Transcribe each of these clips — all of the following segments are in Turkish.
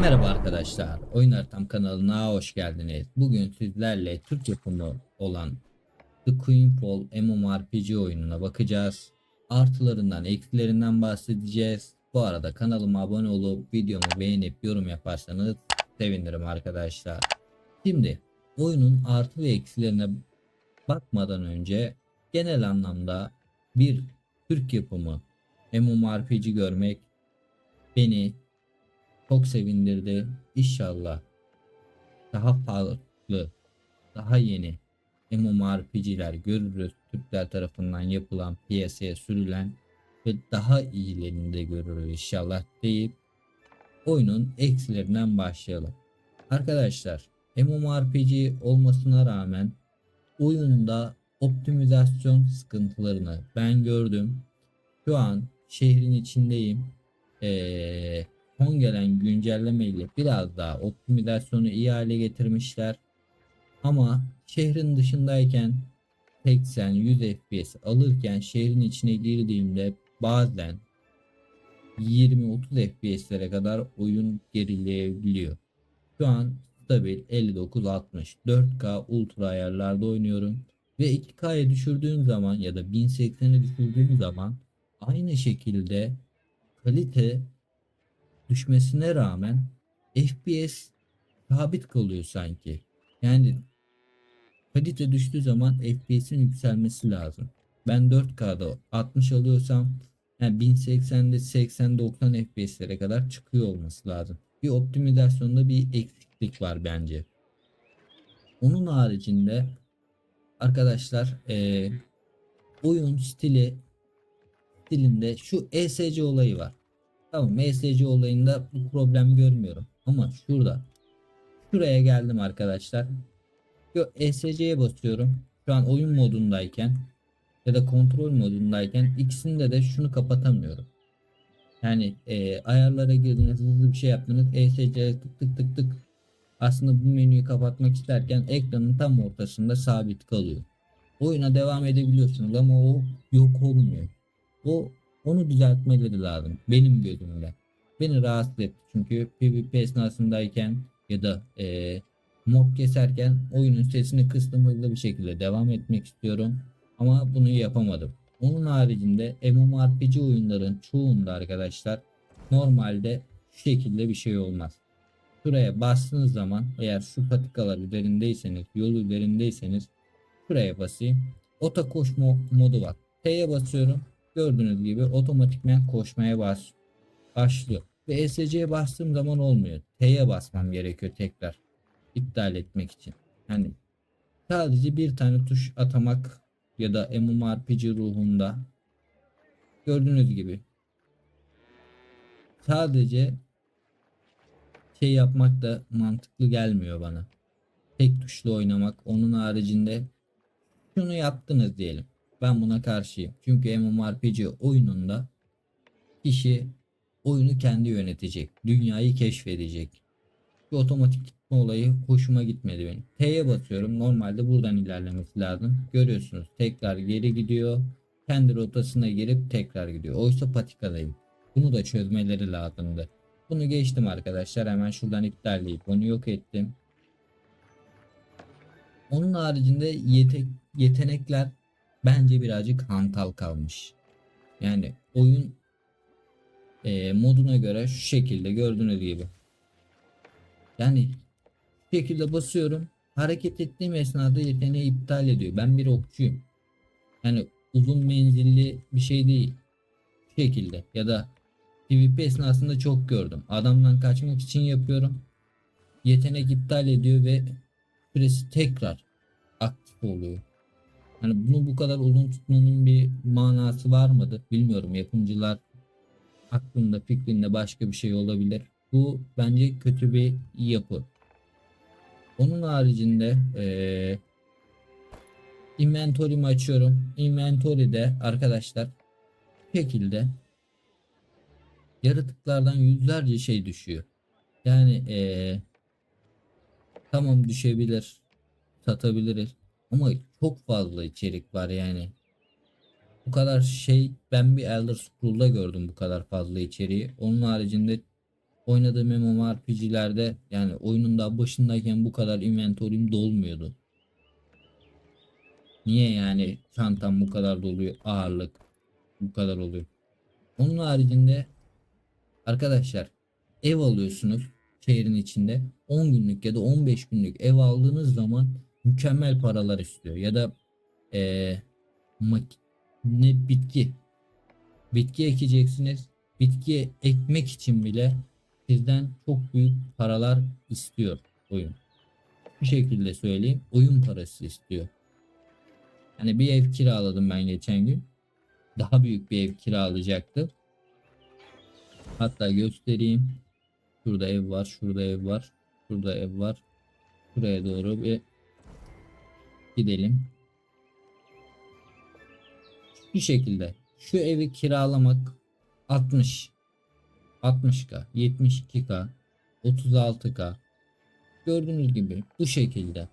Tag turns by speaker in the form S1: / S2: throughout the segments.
S1: Merhaba arkadaşlar, Oyun Haritam kanalına hoş geldiniz. Bugün sizlerle Türk yapımı olan The Queenfall MMORPG oyununa bakacağız. Artılarından, eksilerinden bahsedeceğiz. Bu arada kanalıma abone olup videomu beğenip yorum yaparsanız sevinirim arkadaşlar. Şimdi oyunun artı ve eksilerine bakmadan önce genel anlamda bir Türk yapımı MMORPG görmek beni çok sevindirdi. İnşallah daha farklı, daha yeni MMORPG'ler görürüz. Türkler tarafından yapılan, piyasaya sürülen ve daha iyilerini de görürüz inşallah deyip oyunun eksilerinden başlayalım. Arkadaşlar MMORPG olmasına rağmen oyunda optimizasyon sıkıntılarını ben gördüm. Şu an şehrin içindeyim. Ee, son gelen güncelleme ile biraz daha optimizasyonu iyi hale getirmişler. Ama şehrin dışındayken 80-100 FPS alırken şehrin içine girdiğimde bazen 20-30 FPS'lere kadar oyun gerileyebiliyor. Şu an stabil 59-60 4K ultra ayarlarda oynuyorum ve 2K'ya düşürdüğüm zaman ya da 1080'e düşürdüğüm zaman aynı şekilde kalite düşmesine rağmen FPS sabit kalıyor sanki. Yani kalite düştüğü zaman FPS'in yükselmesi lazım. Ben 4K'da 60 alıyorsam yani 1080'de 80-90 FPS'lere kadar çıkıyor olması lazım. Bir optimizasyonda bir eksiklik var bence. Onun haricinde arkadaşlar eee, oyun stili stilinde şu ESC olayı var. Tamam MSC olayında bu problem görmüyorum. Ama şurada. Şuraya geldim arkadaşlar. ESC'ye basıyorum. Şu an oyun modundayken ya da kontrol modundayken ikisinde de şunu kapatamıyorum. Yani e, ayarlara girdiniz hızlı bir şey yaptınız. ESC'ye tık tık tık tık. Aslında bu menüyü kapatmak isterken ekranın tam ortasında sabit kalıyor. Oyuna devam edebiliyorsunuz ama o yok olmuyor. O onu düzeltmeleri lazım benim gözümde. Beni rahatsız etti çünkü PvP esnasındayken ya da eee mob keserken oyunun sesini kıstım hızlı bir şekilde devam etmek istiyorum. Ama bunu yapamadım. Onun haricinde MMORPG oyunların çoğunda arkadaşlar normalde şu şekilde bir şey olmaz. Şuraya bastığınız zaman eğer şu patikalar üzerindeyseniz yol üzerindeyseniz şuraya basayım. Ota koşma modu var. T'ye basıyorum. Gördüğünüz gibi otomatikmen koşmaya bas başlıyor. Ve ESC'ye bastığım zaman olmuyor. T'ye basmam gerekiyor tekrar. iptal etmek için. Yani sadece bir tane tuş atamak ya da MMORPG ruhunda gördüğünüz gibi sadece şey yapmak da mantıklı gelmiyor bana. Tek tuşlu oynamak onun haricinde şunu yaptınız diyelim. Ben buna karşıyım. Çünkü MMORPG oyununda kişi oyunu kendi yönetecek. Dünyayı keşfedecek. Bu otomatik gitme olayı hoşuma gitmedi benim. T'ye basıyorum. Normalde buradan ilerlemesi lazım. Görüyorsunuz. Tekrar geri gidiyor. Kendi rotasına girip tekrar gidiyor. Oysa patikadayım. Bunu da çözmeleri lazımdı. Bunu geçtim arkadaşlar. Hemen şuradan iptalleyip onu yok ettim. Onun haricinde yete yetenekler bence birazcık hantal kalmış. Yani oyun e, moduna göre şu şekilde gördüğünüz gibi. Yani şu şekilde basıyorum. Hareket ettiğim esnada yeteneği iptal ediyor. Ben bir okçuyum. Yani uzun menzilli bir şey değil. Şu şekilde ya da PvP esnasında çok gördüm. Adamdan kaçmak için yapıyorum. Yetenek iptal ediyor ve süresi tekrar aktif oluyor. Hani bunu bu kadar uzun tutmanın bir manası var mıdır bilmiyorum. Yapımcılar aklında fikrinde başka bir şey olabilir. Bu bence kötü bir yapı. Onun haricinde eee inventory'mi açıyorum. Inventory'de arkadaşlar bu şekilde yaratıklardan yüzlerce şey düşüyor. Yani eee tamam düşebilir satabiliriz ama çok fazla içerik var yani. Bu kadar şey ben bir Elder Scroll'da gördüm bu kadar fazla içeriği. Onun haricinde oynadığım MMORPG'lerde yani oyunun daha başındayken bu kadar inventory'im dolmuyordu. Niye yani çantam bu kadar doluyor ağırlık bu kadar oluyor. Onun haricinde arkadaşlar ev alıyorsunuz şehrin içinde 10 günlük ya da 15 günlük ev aldığınız zaman mükemmel paralar istiyor ya da mak- ne bitki bitki ekeceksiniz bitki ekmek için bile sizden çok büyük paralar istiyor oyun. Bu şekilde söyleyeyim oyun parası istiyor. Hani bir ev kiraladım ben geçen gün. Daha büyük bir ev kiralayacaktım. Hatta göstereyim. Şurada ev var, şurada ev var, şurada ev var. Şuraya doğru bir gidelim. Şu şekilde. Şu evi kiralamak 60 60k, 72k, 36k. Gördüğünüz gibi bu şekilde.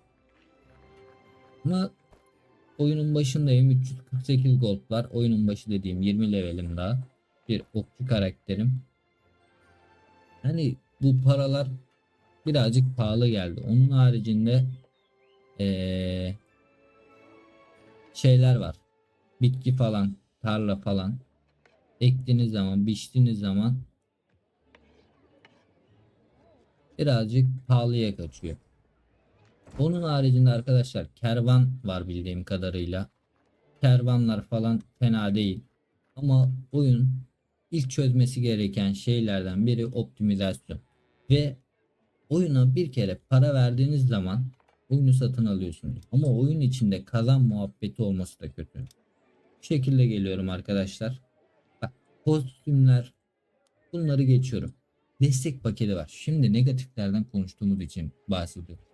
S1: Ama oyunun başındayım 348 gold var. Oyunun başı dediğim 20 levelim daha. Bir okçu karakterim. Hani bu paralar birazcık pahalı geldi. Onun haricinde eee, şeyler var. Bitki falan, tarla falan. Ektiğiniz zaman, biçtiğiniz zaman birazcık pahalıya kaçıyor. Onun haricinde arkadaşlar kervan var bildiğim kadarıyla. Kervanlar falan fena değil. Ama oyun ilk çözmesi gereken şeylerden biri optimizasyon. Ve oyuna bir kere para verdiğiniz zaman oyunu satın alıyorsunuz. Ama oyun içinde kazan muhabbeti olması da kötü. Bu şekilde geliyorum arkadaşlar. Bak, kostümler bunları geçiyorum. Destek paketi var. Şimdi negatiflerden konuştuğumuz için bahsediyorum.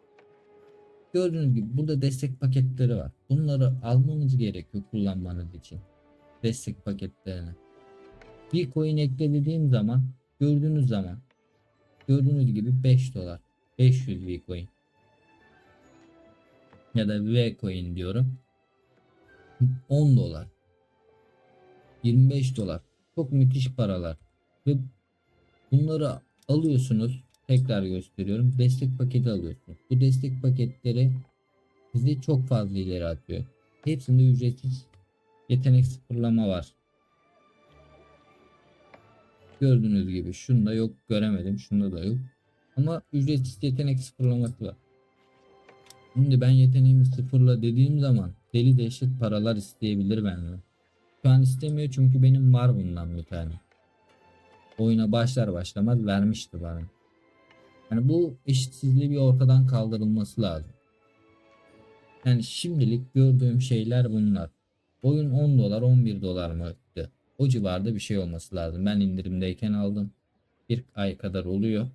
S1: Gördüğünüz gibi burada destek paketleri var. Bunları almanız gerekiyor kullanmanız için. Destek paketlerini. Bir coin eklediğim zaman gördüğünüz zaman gördüğünüz gibi 5 dolar 500 Vcoin ya da Vcoin diyorum. 10 dolar. 25 dolar. Çok müthiş paralar. Ve bunları alıyorsunuz. Tekrar gösteriyorum. Destek paketi alıyorsunuz. Bu destek paketleri sizi çok fazla ileri atıyor. Hepsinde ücretsiz yetenek sıfırlama var. Gördüğünüz gibi şunda yok göremedim. Şunda da yok. Ama ücretsiz yetenek sıfırlaması var. Şimdi ben yeteneğimi sıfırla dediğim zaman deli dehşet paralar isteyebilir benden. Şu an istemiyor çünkü benim var bundan bir tane. Oyuna başlar başlamaz vermişti bana. Yani bu eşitsizliği bir ortadan kaldırılması lazım. Yani şimdilik gördüğüm şeyler bunlar. Oyun 10 dolar 11 dolar mı? O civarda bir şey olması lazım. Ben indirimdeyken aldım. Bir ay kadar oluyor.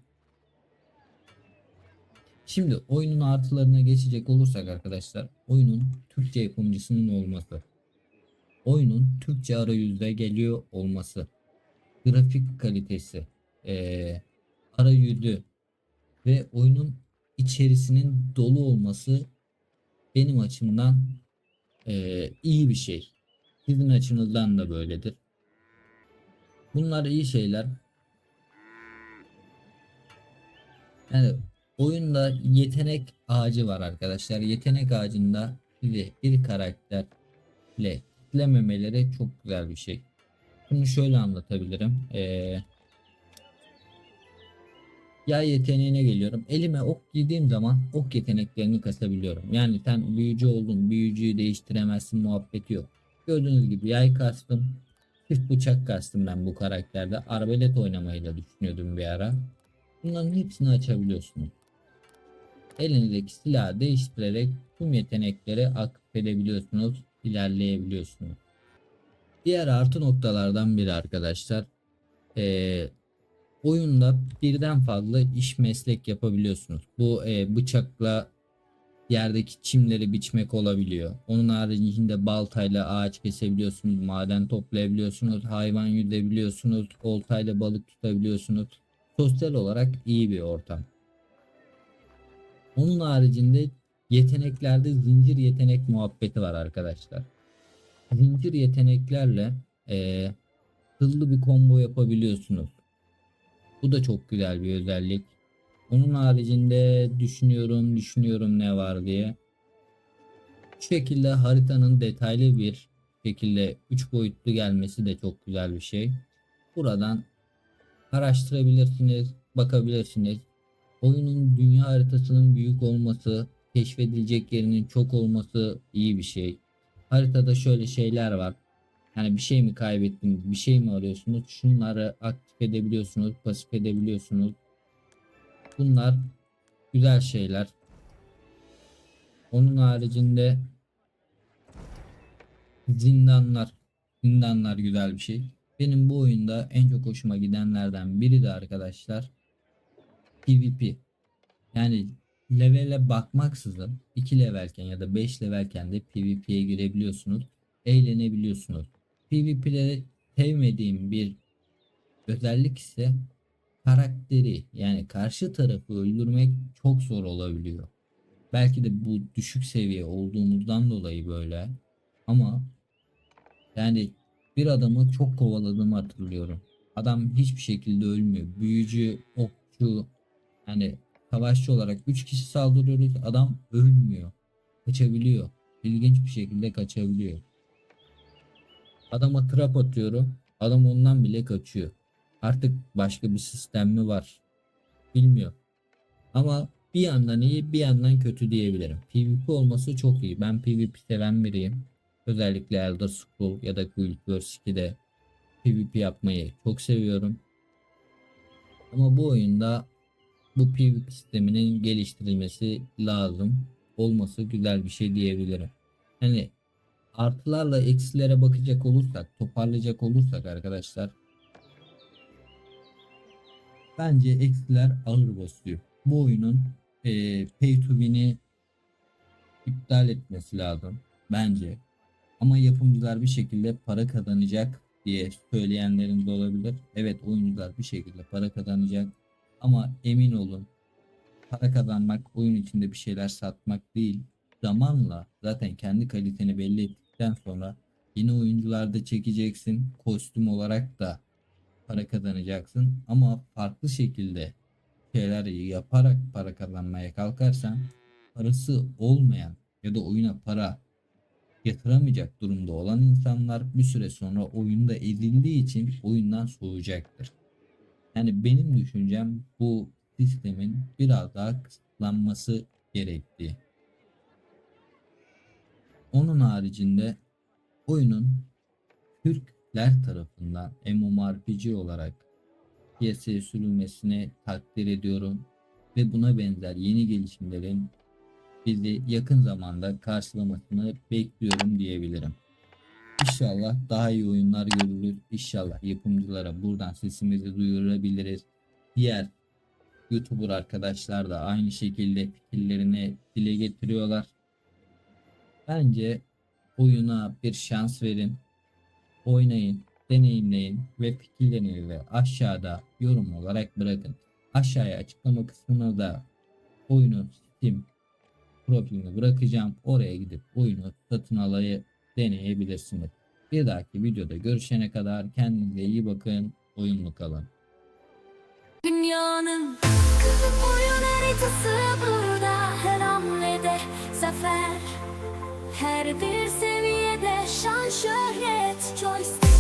S1: Şimdi oyunun artılarına geçecek olursak arkadaşlar oyunun Türkçe yapımcısının olması. Oyunun Türkçe arayüzde geliyor olması. Grafik kalitesi. Ee, arayüzü ve oyunun içerisinin dolu olması benim açımdan ee, iyi bir şey. Sizin açınızdan da böyledir. Bunlar iyi şeyler. Yani oyunda yetenek ağacı var arkadaşlar. Yetenek ağacında sizi bir karakterle kitlememeleri çok güzel bir şey. Bunu şöyle anlatabilirim. Ee, yay yeteneğine geliyorum. Elime ok girdiğim zaman ok yeteneklerini kasabiliyorum. Yani sen büyücü oldun, büyücüyü değiştiremezsin muhabbeti yok. Gördüğünüz gibi yay kastım. Çift bıçak kastım ben bu karakterde. Arbelet oynamayı da düşünüyordum bir ara. Bunların hepsini açabiliyorsunuz. Elinizdeki silahı değiştirerek tüm yetenekleri aktif edebiliyorsunuz. ilerleyebiliyorsunuz. Diğer artı noktalardan biri arkadaşlar. Ee, oyunda birden fazla iş meslek yapabiliyorsunuz. Bu e, bıçakla yerdeki çimleri biçmek olabiliyor. Onun haricinde baltayla ağaç kesebiliyorsunuz, maden toplayabiliyorsunuz, hayvan yüzebiliyorsunuz, oltayla balık tutabiliyorsunuz. Sosyal olarak iyi bir ortam. Onun haricinde yeteneklerde zincir yetenek muhabbeti var arkadaşlar. Zincir yeteneklerle e, hızlı bir combo yapabiliyorsunuz. Bu da çok güzel bir özellik. Onun haricinde düşünüyorum, düşünüyorum ne var diye. Bu şekilde haritanın detaylı bir şekilde 3 boyutlu gelmesi de çok güzel bir şey. Buradan araştırabilirsiniz, bakabilirsiniz. Oyunun dünya haritasının büyük olması, keşfedilecek yerinin çok olması iyi bir şey. Haritada şöyle şeyler var. Yani bir şey mi kaybettiniz, bir şey mi arıyorsunuz? Şunları aktif edebiliyorsunuz, pasif edebiliyorsunuz. Bunlar güzel şeyler. Onun haricinde zindanlar. Zindanlar güzel bir şey. Benim bu oyunda en çok hoşuma gidenlerden biri de arkadaşlar PvP. Yani levele bakmaksızın 2 levelken ya da 5 levelken de PvP'ye girebiliyorsunuz. Eğlenebiliyorsunuz. PvP'de sevmediğim bir özellik ise karakteri yani karşı tarafı öldürmek çok zor olabiliyor. Belki de bu düşük seviye olduğumuzdan dolayı böyle. Ama yani bir adamı çok kovaladığımı hatırlıyorum. Adam hiçbir şekilde ölmüyor. Büyücü, okçu, yani savaşçı olarak 3 kişi saldırıyoruz. Adam ölmüyor. Kaçabiliyor. İlginç bir şekilde kaçabiliyor. Adama trap atıyorum. Adam ondan bile kaçıyor. Artık başka bir sistem mi var? Bilmiyorum. Ama bir yandan iyi bir yandan kötü diyebilirim. PvP olması çok iyi. Ben PvP seven biriyim. Özellikle Elder Scrolls ya da Guild Wars 2'de PvP yapmayı çok seviyorum. Ama bu oyunda bu PvP sisteminin geliştirilmesi lazım. Olması güzel bir şey diyebilirim. Hani artılarla eksilere bakacak olursak, toparlayacak olursak arkadaşlar bence eksiler ağır basıyor. Bu oyunun eee pay to win'i iptal etmesi lazım bence. Ama yapımcılar bir şekilde para kazanacak diye söyleyenlerin de olabilir. Evet oyuncular bir şekilde para kazanacak. Ama emin olun para kazanmak oyun içinde bir şeyler satmak değil. Zamanla zaten kendi kaliteni belli ettikten sonra yeni oyuncularda çekeceksin. Kostüm olarak da para kazanacaksın. Ama farklı şekilde şeyler yaparak para kazanmaya kalkarsan parası olmayan ya da oyuna para yatıramayacak durumda olan insanlar bir süre sonra oyunda ezildiği için oyundan soğuyacaktır. Yani benim düşüncem bu sistemin biraz daha kısıtlanması gerektiği. Onun haricinde oyunun Türkler tarafından MMORPG olarak piyasaya sürülmesini takdir ediyorum ve buna benzer yeni gelişimlerin bizi yakın zamanda karşılamasını bekliyorum diyebilirim. İnşallah daha iyi oyunlar görürüz. İnşallah yapımcılara buradan sesimizi duyurabiliriz. Diğer YouTuber arkadaşlar da aynı şekilde fikirlerini dile getiriyorlar. Bence oyuna bir şans verin. Oynayın, deneyimleyin ve fikirlerinizi aşağıda yorum olarak bırakın. Aşağıya açıklama kısmına da oyunun Steam profilini bırakacağım. Oraya gidip oyunu satın alayı deneyebilirsiniz. Bir dahaki videoda görüşene kadar kendinize iyi bakın. Oyunlu kalın.
S2: Dünyanın oyun haritası burada her hamlede zafer Her bir seviyede şan şöhret joystick